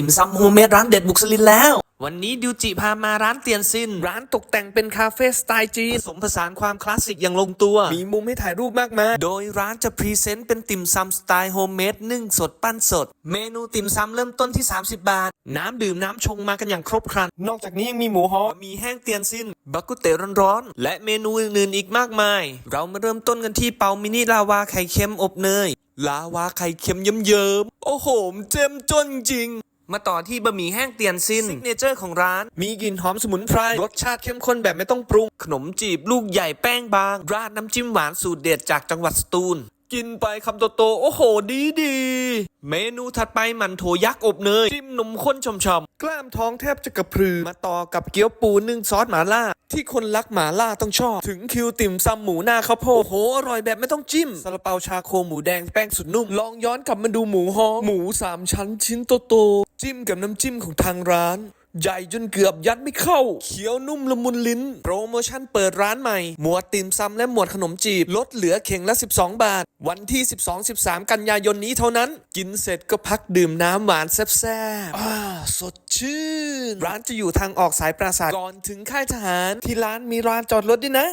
ติ่มซำโฮมเมดร้านเด็ดบุกสลินแล้ว วันนี้ดิวจิพามาร้านเตียนซิน ร้านตกแต่งเป็นคาเฟ่สไตล์จีนผสมผสานความคลาสสิกอย่างลงตัว มีมุมให้ถ่ายรูปมากมายโดยร้านจะพรีเซนต์เป็นติ่มซำสไตล์โฮมเมดนึ่งสดปั้นสด เมนูติ่มซำเริ่มต้นที่ 30 บาท น้ำดื่มน้ำชงมากันอย่างครบครัน นอกจากนี้ยังมีหมูฮอมีแห้งเตียนซินบักกุเตร้อนร้อนๆและเมนูอื่นๆอีกมากมาย เรามาเริ่มต้นกันที่เปามินิลาวาไข่เค็มอบเนยลาวาไข่เค็มเยิ้มๆโอ้โห เจ้มจนจริง มาต่อที่บะหมี่แห้งเตียนซินซิกเนเจอร์ของร้าน มีกลิ่นหอมสมุนไพร รสชาติเข้มข้นแบบไม่ต้องปรุง ขนมจีบลูกใหญ่แป้งบาง ราดน้ำจิ้มหวานสูตรเด็ดจากจังหวัดสตูล กินไปคำโตๆโอ้โหดีดี เมนูถัดไปหมันโถยักษ์อบเนยจิ้มนมข้นชมๆกล้ามท้องแทบจะกระพรือ มาต่อกับเกี๊ยวปูนึ่งซอสหมาล่า ที่คนรักหมาล่าต้องชอบ ถึงคิวติ่มซำหมูหน้าข้าวโพดโอ้โห อร่อยแบบไม่ต้องจิ้มซาลาเปาชาโคหมูแดงแป้งสุดนุ่ม ลองย้อนกลับมาดูหมูฮอหมูสามชั้นชิ้นโตๆจิ้มกับน้ำจิ้มของทางร้าน ใหญ่จนเกือบยัดไม่เข้าเคี้ยวนุ่มละมุนลิ้น โปรโมชั่นเปิดร้านใหม่ หมวดติ่มซำและหมวดขนมจีบ ลดเหลือเข่งละ 12 บาท วันที่ 12-13 กันยายนนี้เท่านั้น กินเสร็จก็พักดื่มน้ำหวานแซ่บๆอ่าสดชื่น ร้านจะอยู่ทางออกสายปราสาทก่อนถึงค่ายทหาร ที่ร้านมีร้านจอดรถด้วยนะ